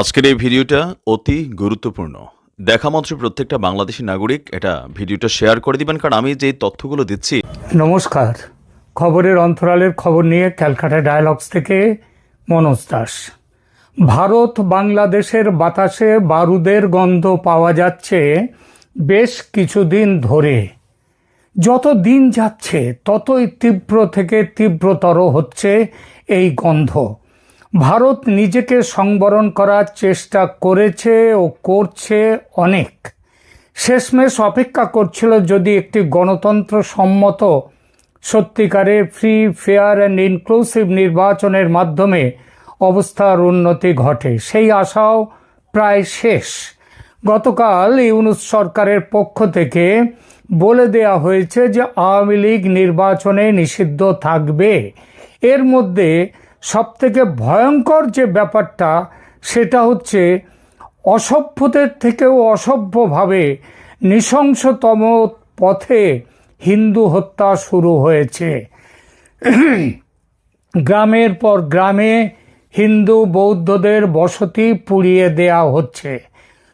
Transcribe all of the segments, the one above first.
আজকের এই ভিডিওটা অতি গুরুত্বপূর্ণ। দেখা মাত্র প্রত্যেকটা বাংলাদেশি নাগরিক এটা ভিডিওটা শেয়ার করে দিবেন, কারণ আমি যে তথ্যগুলো দিচ্ছি। নমস্কার। খবরের অন্তরালের খবর নিয়ে ক্যালকাটা ডায়ালগস থেকে মনোজ দাস। ভারত, বাংলাদেশের বাতাসে বারুদের গন্ধ পাওয়া যাচ্ছে বেশ কিছুদিন ধরে। যত দিন যাচ্ছে, ততই তীব্র থেকে তীব্রতর হচ্ছে এই গন্ধ। ভারত নিজেকে সংবরণ করার চেষ্টা করেছে ও করছে অনেক। শেষমেশ অপেক্ষা করছিল যদি একটি গণতন্ত্র সম্মত সত্যিকারের ফ্রি ফেয়ার অ্যান্ড ইনক্লুসিভ নির্বাচনের মাধ্যমে অবস্থার উন্নতি ঘটে। সেই আশাও প্রায় শেষ। গতকাল ইউনুস সরকারের পক্ষ থেকে বলে দেয়া হয়েছে যে আওয়ামী লীগ নির্বাচনে নিষিদ্ধ থাকবে। এর মধ্যে সবথেকে ভয়ঙ্কর যে ব্যাপারটা, সেটা হচ্ছে অসভ্যদের থেকেও অসভ্যভাবে নৃশংসতম পথে হিন্দু হত্যা শুরু হয়েছে। গ্রামের পর গ্রামে হিন্দু বৌদ্ধদের বসতি পুড়িয়ে দেয়া হচ্ছে।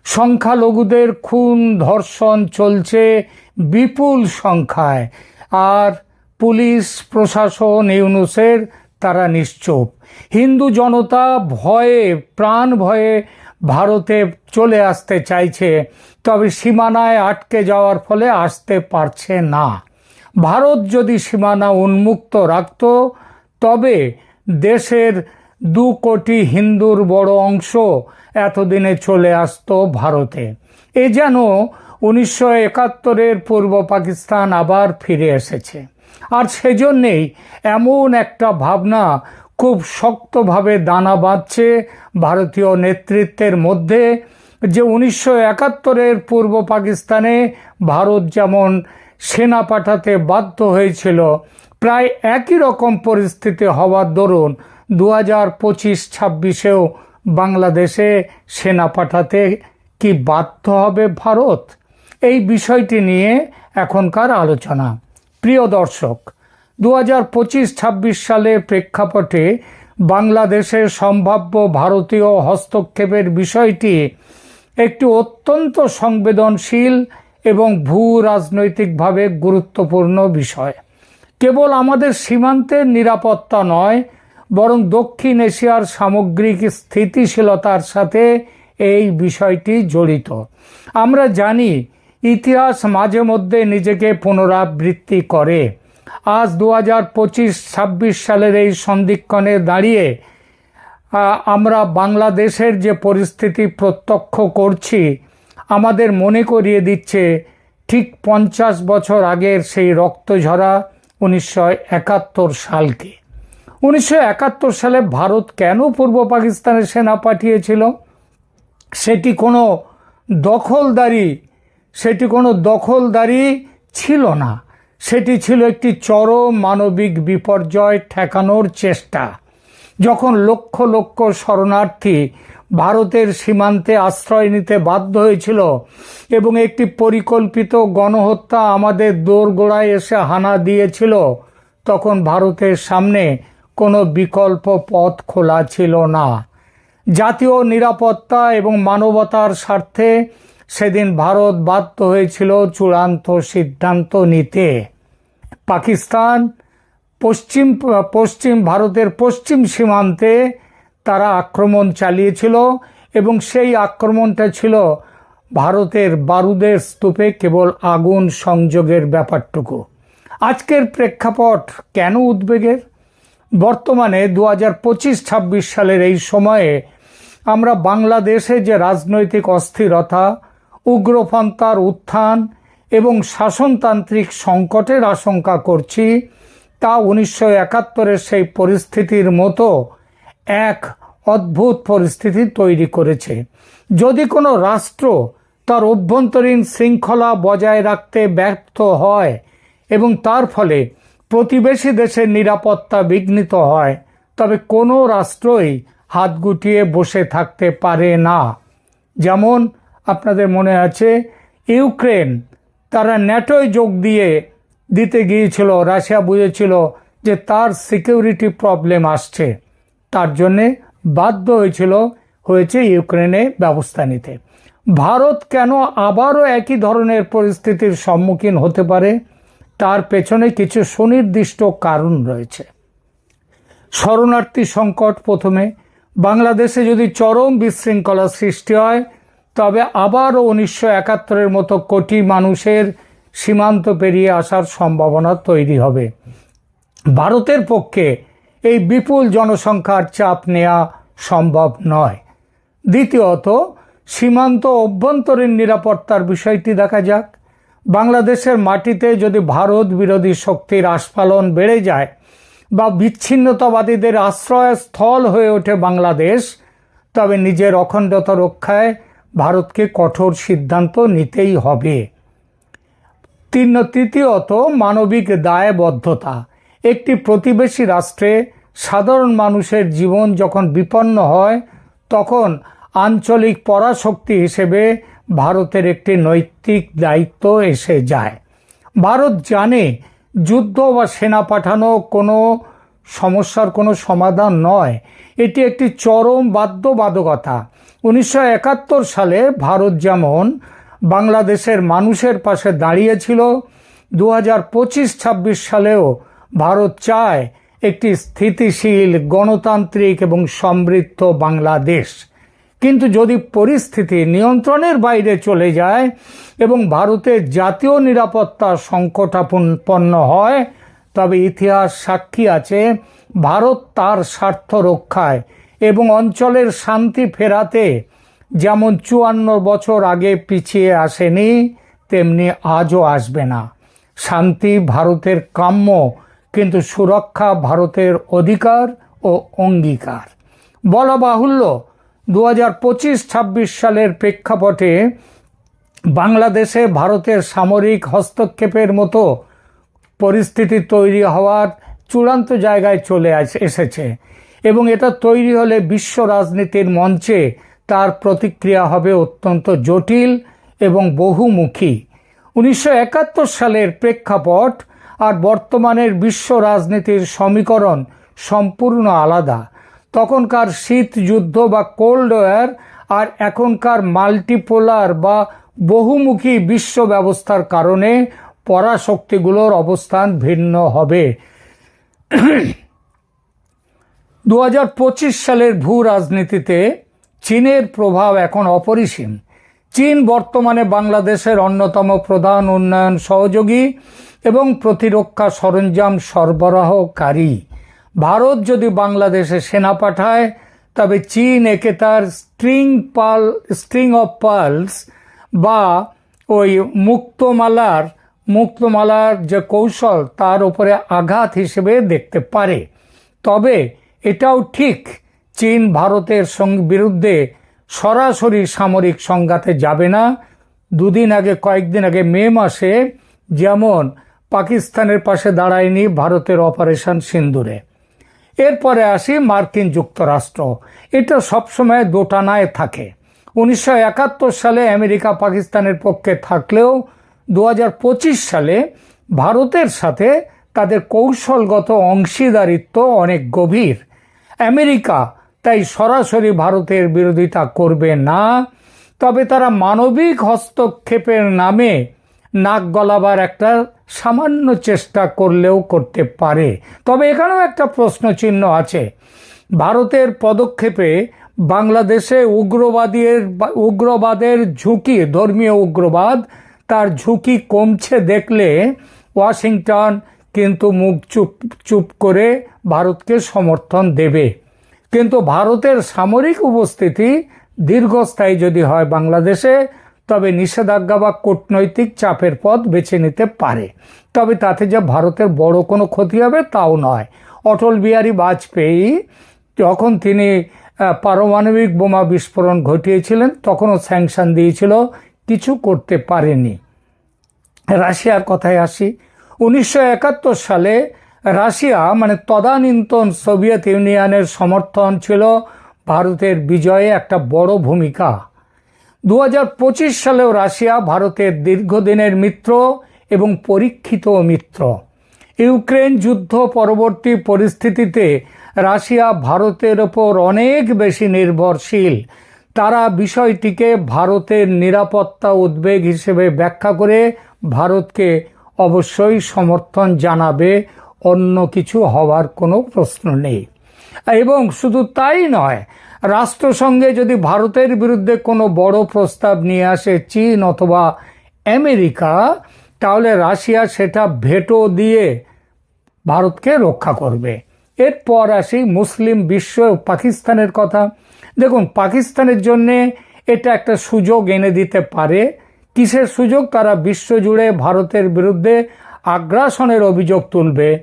সংখ্যালঘুদের খুন ধর্ষণ চলছে বিপুল সংখ্যায়। আর পুলিশ, প্রশাসন, ইউনুসের তারা নিশ্চুপ। হিন্দু জনতা ভয়ে, প্রাণ ভয়ে ভারতে চলে আসতে চাইছে, তবে সীমানায় আটকে যাওয়ার ফলে আসতে পারছে না। ভারত যদি সীমানা উন্মুক্ত রাখত, তবে দেশের দু কোটি হিন্দুর বড় অংশ এতদিনে চলে আসতো ভারতে। এ যেন উনিশশো একাত্তরের পূর্ব পাকিস্তান আবার ফিরে এসেছে। আর সেজন্যেই এমন একটা ভাবনা খুব শক্তভাবে দানা বাঁধছে ভারতীয় নেতৃত্বের মধ্যে যে উনিশশো একাত্তরের পূর্ব পাকিস্তানে ভারত যেমন সেনা পাঠাতে বাধ্য হয়েছিল, প্রায় একই রকম পরিস্থিতি হওয়ার দরুন দু হাজার পঁচিশ ছাব্বিশেও বাংলাদেশে সেনা পাঠাতে কি বাধ্য হবে ভারত? এই বিষয়টি নিয়ে এখনকার আলোচনা। প্রিয় দর্শক দু হাজার পঁচিশ ছাব্বিশ সালের প্রেক্ষাপটে বাংলাদেশের সম্ভাব্য ভারতীয় হস্তক্ষেপের বিষয়টি একটি অত্যন্ত সংবেদনশীল এবং ভূ রাজনৈতিকভাবে গুরুত্বপূর্ণ বিষয়। কেবল আমাদের সীমান্তের নিরাপত্তা নয়, বরং দক্ষিণ এশিয়ার সামগ্রিক স্থিতিশীলতার সাথে এই বিষয়টি জড়িত। আমরা জানি ইতিহাস মাঝে মধ্যে নিজেকে পুনরাবৃত্তি করে। আজ দু হাজার পঁচিশ ছাব্বিশ সালের এই সন্ধিক্ষণে দাঁড়িয়ে আমরা বাংলাদেশের যে পরিস্থিতি প্রত্যক্ষ করছি, আমাদের মনে করিয়ে দিচ্ছে ঠিক পঞ্চাশ বছর আগের সেই রক্তঝরা উনিশশো একাত্তর সালকে। উনিশশো একাত্তর সালে ভারত কেন পূর্ব পাকিস্তানের সেনা পাঠিয়েছিল? সেটি কোনো দখলদারি সেটি কোনো দখলদারি ছিল না। সেটি ছিল একটি চরম মানবিক বিপর্যয় ঠেকানোর চেষ্টা। যখন লক্ষ লক্ষ শরণার্থী ভারতের সীমান্তে আশ্রয় নিতে বাধ্য হয়েছিল এবং একটি পরিকল্পিত গণহত্যা আমাদের দোরগোড়ায় এসে হানা দিয়েছিল, তখন ভারতের সামনে কোনো বিকল্প পথ খোলা ছিল না। জাতীয় নিরাপত্তা এবং মানবতার স্বার্থে সেদিন ভারত বাধ্য হয়েছিল চূড়ান্ত সিদ্ধান্ত নিতে। পাকিস্তান পশ্চিম পশ্চিম, ভারতের পশ্চিম সীমান্তে তারা আক্রমণ চালিয়েছিল এবং সেই আক্রমণটা ছিল ভারতের বারুদের স্তূপে কেবল আগুন সংযোগের ব্যাপারটুকু। আজকের প্রেক্ষাপট কেন উদ্বেগের? বর্তমানে দু হাজার পঁচিশ ছাব্বিশ সালের এই সময়ে আমরা বাংলাদেশে যে রাজনৈতিক অস্থিরতা উগ্রপন্থার উত্থান এবং শাসনতান্ত্রিক সংকটের আশঙ্কা করছি, তা উনিশশো একাত্তরের সেই পরিস্থিতির মতো এক অদ্ভুত পরিস্থিতি তৈরি করেছে। যদি কোনো রাষ্ট্র তার অভ্যন্তরীণ শৃঙ্খলা বজায় রাখতে ব্যর্থ হয় এবং তার ফলে প্রতিবেশী দেশের নিরাপত্তা বিঘ্নিত হয়, তবে কোনো রাষ্ট্রই হাত গুটিয়ে বসে থাকতে পারে না। যেমন আপনাদের মনে আছে? ইউক্রেন তারা ন্যাটোয় যোগ দিয়ে দিতে গিয়েছিল। রাশিয়া বুঝেছিল যে তার সিকিউরিটি প্রবলেম আসছে। তার জন্যে বাধ্য হয়েছিল, হয়েছে ইউক্রেনে ব্যবস্থা নিতে। ভারত কেন আবারও একই ধরনের পরিস্থিতির সম্মুখীন হতে পারে? তার পেছনে কিছু সুনির্দিষ্ট কারণ রয়েছে। শরণার্থী সংকট প্রথমে। বাংলাদেশে যদি চরম বিশৃঙ্খলা সৃষ্টি হয় তবে আবারও উনিশশো একাত্তরের মতো কোটি মানুষের সীমান্ত পেরিয়ে আসার সম্ভাবনা তৈরি হবে। ভারতের পক্ষে এই বিপুল জনসংখ্যার চাপ নেওয়া সম্ভব নয়। দ্বিতীয়ত, সীমান্ত অভ্যন্তরীণ নিরাপত্তার বিষয়টি দেখা যাক। বাংলাদেশের মাটিতে যদি ভারত বিরোধী শক্তির আস্ফালন বেড়ে যায় বা বিচ্ছিন্নতাবাদীদের আশ্রয়স্থল হয়ে ওঠে বাংলাদেশ, তবে নিজের অখণ্ডতা রক্ষায় ভারতকে কঠোর সিদ্ধান্ত নিতেই হবে। তিন তৃতীয়ত মানবিক দায়বদ্ধতা। একটি প্রতিবেশী রাষ্ট্রে সাধারণ মানুষের জীবন যখন বিপন্ন হয়, তখন আঞ্চলিক পরাশক্তি হিসেবে ভারতের একটি নৈতিক দায়িত্ব এসে যায়। ভারত জানে যুদ্ধ বা সেনা পাঠানো কোনো সমস্যার কোনো সমাধান নয়। এটি একটি চরম বাধ্যবাধকতা। উনিশশো একাত্তর সালে ভারত যেমন বাংলাদেশের মানুষের পাশে দাঁড়িয়েছিল দু হাজার পঁচিশ ছাব্বিশ সালেও ভারত চায় একটি স্থিতিশীল, গণতান্ত্রিক এবং সমৃদ্ধ বাংলাদেশ। কিন্তু যদি পরিস্থিতি নিয়ন্ত্রণের বাইরে চলে যায় এবং ভারতের জাতীয় নিরাপত্তা সংকটাপন্ন হয় তবে ইতিহাস সাক্ষী আছে, ভারত তার স্বার্থ রক্ষায় এবং অঞ্চলের শান্তি ফেরাতে যেমন চুয়ান্ন বছর আগে পিছিয়ে আসেনি, তেমনি আজও আসবে না। শান্তি ভারতের কাম্য, কিন্তু সুরক্ষা ভারতের অধিকার ও অঙ্গীকার। বলা বাহুল্য দু হাজার পঁচিশ ছাব্বিশ সালের প্রেক্ষাপটে বাংলাদেশে ভারতের সামরিক হস্তক্ষেপের মতো পরিস্থিতি তৈরি হওয়ার চূড়ান্ত জায়গায় চলে আস- এসেছে। এবং এটা তৈরি হলে বিশ্ব রাজনীতির মঞ্চে তার প্রতিক্রিয়া হবে অত্যন্ত জটিল এবং বহুমুখী। উনিশশো একাত্তর সালের প্রেক্ষাপট আর বর্তমানের বিশ্ব রাজনীতির সমীকরণ সম্পূর্ণ আলাদা। তখনকার শীত যুদ্ধ বা কোল্ড ওয়ার আর এখনকার মাল্টিপোলার বা বহুমুখী বিশ্ব ব্যবস্থার কারণে পরাশক্তিগুলোর অবস্থান ভিন্ন হবে। দু হাজার পঁচিশ সালের ভূ রাজনীতিতে চীনের প্রভাব এখন অপরিসীম। চীন বর্তমানে বাংলাদেশের অন্যতম প্রধান উন্নয়ন সহযোগী এবং প্রতিরক্ষা সরঞ্জাম সরবরাহকারী। ভারত যদি বাংলাদেশে সেনা পাঠায়, তবে চীন একে তার স্ট্রিং পাল স্ট্রিং অফ পার্লস বা ওই মুক্তমালার মুক্তমালার যে কৌশল, তার উপরে আঘাত হিসেবে দেখতে পারে। তবে এটাও ঠিক, চীন ভারতের সঙ্গে বিরুদ্ধে সরাসরি সামরিক সংঘাতে যাবে না। দুদিন আগে, কয়েকদিন আগে, মে মাসে যেমন পাকিস্তানের পাশে দাঁড়ায়নি ভারতের অপারেশন সিন্দুরে। এরপরে আসি মার্কিন যুক্তরাষ্ট্র। এটা সবসময় দোটানায় থাকে। উনিশশো একাত্তর সালে আমেরিকা পাকিস্তানের পক্ষে থাকলেও দু হাজার পঁচিশ সালে ভারতের সাথে তাদের কৌশলগত অংশীদারিত্ব অনেক গভীর। আমেরিকা তাই সরাসরি ভারতের বিরোধিতা করবে না, তবে তারা মানবিক হস্তক্ষেপের নামে নাক গলাবার একটা সামান্য চেষ্টা করলেও করতে পারে। তবে এখানেও একটা প্রশ্নচিহ্ন আছে। ভারতের পদক্ষেপে বাংলাদেশে উগ্রবাদীর উগ্রবাদের ঝুঁকি, ধর্মীয় উগ্রবাদ তার ঝুঁকি কমছে দেখলে ওয়াশিংটন কিন্তু মুখ চুপ চুপ করে ভারতকে সমর্থন দেবে। কিন্তু ভারতের সামরিক উপস্থিতি দীর্ঘস্থায়ী যদি হয় বাংলাদেশে, তবে নিষেধাজ্ঞা বা কূটনৈতিক চাপের পথ বেছে নিতে পারে। তবে তাতে যে ভারতের বড় কোনো ক্ষতি হবে তাও নয়। অটল বিহারী বাজপেয়ী যখন তিনি পারমাণবিক বোমা বিস্ফোরণ ঘটিয়েছিলেন, তখনও স্যাংশন দিয়েছিল কিছু করতে পারেনি। রাশিয়ার কথায় আসি, উনিশশো একাত্তর সালে রাশিয়া মানে তদানীন্তন সোভিয়েত ইউনিয়নের সমর্থন ছিল ভারতের বিজয়ে একটা বড় ভূমিকা। দু হাজার পঁচিশ সালেও রাশিয়া ভারতের দীর্ঘদিনের মিত্র এবং পরীক্ষিত মিত্র। ইউক্রেন যুদ্ধ পরবর্তী পরিস্থিতিতে রাশিয়া ভারতের ওপর অনেক বেশি নির্ভরশীল। তারা বিষয়টিকে ভারতের নিরাপত্তা উদ্বেগ হিসেবে ব্যাখ্যা করে ভারতকে অবশ্যই সমর্থন জানাবে, অন্য কিছু হওয়ার কোনো প্রশ্ন নেই। এবং শুধু তাই নয়, রাষ্ট্রসংঘে যদি ভারতের বিরুদ্ধে কোনো বড় প্রস্তাব নিয়ে আসে চীন অথবা আমেরিকা, তাহলে রাশিয়া সেটা ভেটো দিয়ে ভারতকে রক্ষা করবে। এরপর আসি মুসলিম বিশ্ব পাকিস্তানের কথা। দেখুন, পাকিস্তানের জন্যে এটা একটা সুযোগ এনে দিতে পারে। কিসের সুযোগ? তারা বিশ্বজুড়ে ভারতের বিরুদ্ধে আগ্রাসনের অভিযোগ তুলবে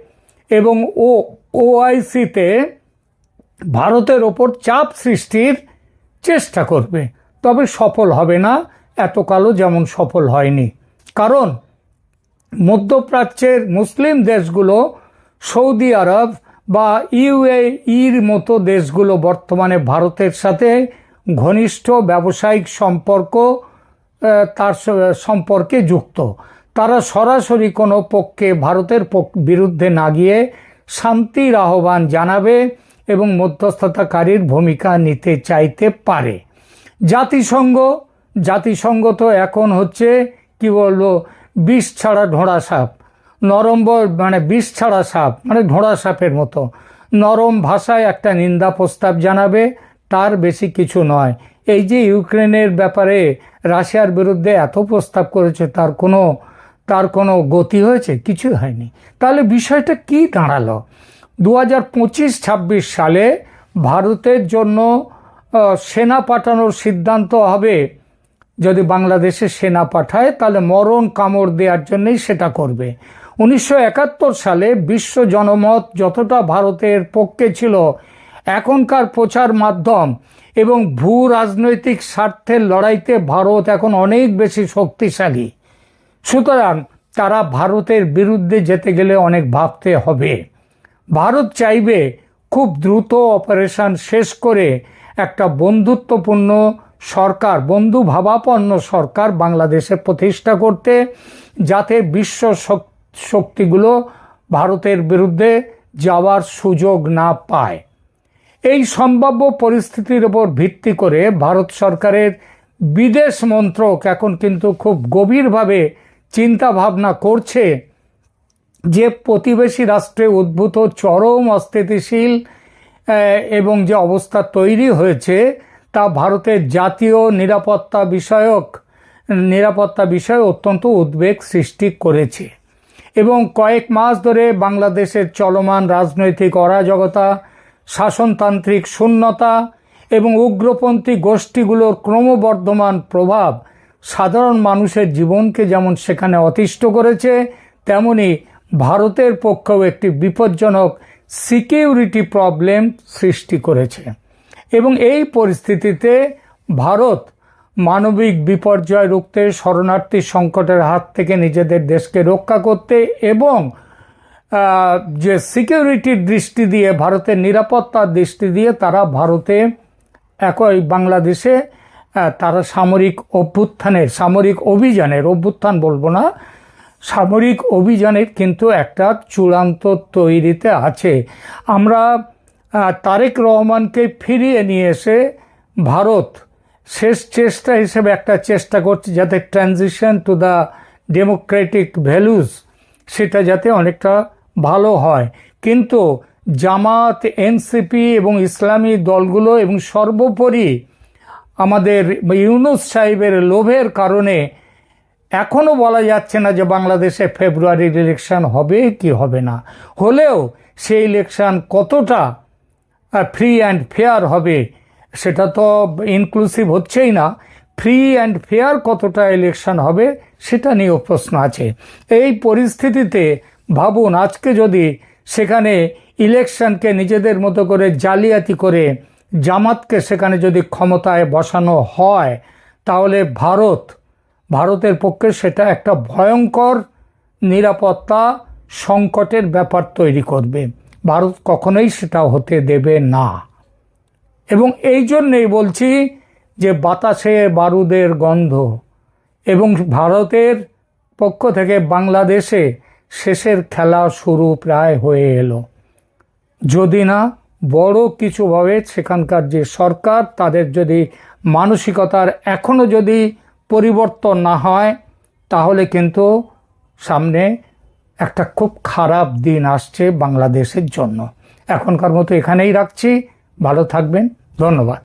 এবং ও, ওআইসিতে ভারতের ওপর চাপ সৃষ্টির চেষ্টা করবে। তবে সফল হবে না, এতকালও যেমন সফল হয়নি। কারণ মধ্যপ্রাচ্যের মুসলিম দেশগুলো সৌদি আরব বা ইউএইর মতো দেশগুলো বর্তমানে ভারতের সাথে ঘনিষ্ঠ ব্যবসায়িক সম্পর্ক তার সম্পর্কে যুক্ত। তারা সরাসরি কোনো পক্ষে ভারতের বিরুদ্ধে না গিয়ে শান্তির আহ্বান জানাবে এবং মধ্যস্থতাকারীর ভূমিকা নিতে চাইতে পারে। জাতিসংঘ জাতিসংঘ তো এখন হচ্ছে, কি বলব, বিষ ছাড়া ঢোড়া সাপ। নরম মানে বিষ ছাড়া সাপ মানে ঢোড়া সাপের মতো। নরম ভাষায় একটা নিন্দা প্রস্তাব জানাবে, তার বেশি কিছু নয়। এই যে ইউক্রেনের ব্যাপারে রাশিয়ার বিরুদ্ধে এত প্রস্তাব করেছে, তার কোনো তার কোনো গতি হয়েছে? কিছু হয়নি। তাহলে বিষয়টা কি দাঁড়াল? দু হাজার পঁচিশ ছাব্বিশ সালে ভারতের জন্য সেনা পাঠানোর সিদ্ধান্ত হবে। যদি বাংলাদেশে সেনা পাঠায়, তাহলে মরণ কামড় দেওয়ার জন্যই সেটা করবে। উনিশশো একাত্তর সালে বিশ্ব জনমত যতটা ভারতের পক্ষে ছিল, এখনকার প্রচার মাধ্যম এবং ভূ রাজনৈতিক স্বার্থের লড়াইতে ভারত এখন অনেক বেশি শক্তিশালী। সুতরাং তারা ভারতের বিরুদ্ধে যেতে গেলে অনেক ভাবতে হবে। ভারত চাইবে খুব দ্রুত অপারেশন শেষ করে একটা বন্ধুত্বপূর্ণ সরকার, বন্ধু ভাবাপন্ন সরকার বাংলাদেশে প্রতিষ্ঠা করতে, যাতে বিশ্ব শক- শক্তিগুলো ভারতের বিরুদ্ধে যাওয়ার সুযোগ না পায়। এই সম্ভাব্য পরিস্থিতির উপর ভিত্তি করে ভারত সরকারের বিদেশ মন্ত্রক এখন কিন্তু খুব গভীরভাবে চিন্তা ভাবনা করছে যে প্রতিবেশী রাষ্ট্রে উদ্ভূত চরম অস্থিতিশীল এবং যে অবস্থা তৈরি হয়েছে তা ভারতের জাতীয় নিরাপত্তা বিষয়ক, নিরাপত্তা বিষয়ে অত্যন্ত উদ্বেগ সৃষ্টি করেছে। এবং কয়েক মাস ধরে বাংলাদেশের চলমান রাজনৈতিক অরাজকতা, শাসনতান্ত্রিক শূন্যতা এবং উগ্রপন্থী গোষ্ঠীগুলোর ক্রমবর্ধমান প্রভাব সাধারণ মানুষের জীবনকে যেমন সেখানে অতিষ্ঠ করেছে, তেমনি ভারতের পক্ষেও একটি বিপজ্জনক সিকিউরিটি প্রবলেম সৃষ্টি করেছে। এবং এই পরিস্থিতিতে ভারত মানবিক বিপর্যয় রুখতে শরণার্থী সংকটের হাত থেকে নিজেদের দেশকে রক্ষা করতে এবং যে সিকিউরিটির দৃষ্টি দিয়ে, ভারতের নিরাপত্তার দৃষ্টি দিয়ে তারা ভারতে একই বাংলাদেশে তারা সামরিক অভ্যুত্থানের, সামরিক অভিযানের, অভ্যুত্থান বলব না, সামরিক অভিযানের কিন্তু একটা চূড়ান্ত তৈরিতে আছে। আমরা তারেক রহমানকে ফিরিয়ে নিয়ে এসে ভারত শেষ চেষ্টা হিসেবে একটা চেষ্টা করছে যাতে transition to the democratic values সেটা যাতে অনেকটা ভালো হয়। কিন্তু জামাত, এনসিপি এবং ইসলামী দলগুলো এবং সর্বোপরি আমাদের ইউনুস সাহেবের লোভের কারণে এখনও বলা যাচ্ছে না যে বাংলাদেশে ফেব্রুয়ারির ইলেকশন হবে কি হবে না। হলেও সেই ইলেকশন কতটা ফ্রি অ্যান্ড ফেয়ার হবে সেটা তো ইনক্লুসিভ হচ্ছেই না। ফ্রি অ্যান্ড ফেয়ার কতটা ইলেকশন হবে সেটা নিয়েও প্রশ্ন আছে। এই পরিস্থিতিতে ভাবুন, আজকে যদি সেখানে ইলেকশনকে নিজেদের মতো করে জালিয়াতি করে জামাতকে সেখানে যদি ক্ষমতায় বসানো হয়, তাহলে ভারত, ভারতের পক্ষে সেটা একটা ভয়ঙ্কর নিরাপত্তা সংকটের ব্যাপার তৈরি করবে। ভারত কখনোই সেটা হতে দেবে না। এবং এই জন্যেই বলছি যে বাতাসে বারুদের গন্ধ এবং ভারতের পক্ষ থেকে বাংলাদেশে শেষের খেলা শুরু প্রায় হয়ে এলো। যদি না, বড় কিছুভাবে সেখানকার যে সরকার, তাদের যদি মানসিকতার এখনও যদি পরিবর্তন না হয়, তাহলে কিন্তু সামনে একটা খুব খারাপ দিন আসছে বাংলাদেশের জন্য। এখনকার মতো এখানেই রাখছি। ভালো থাকবেন ধন্যবাদ।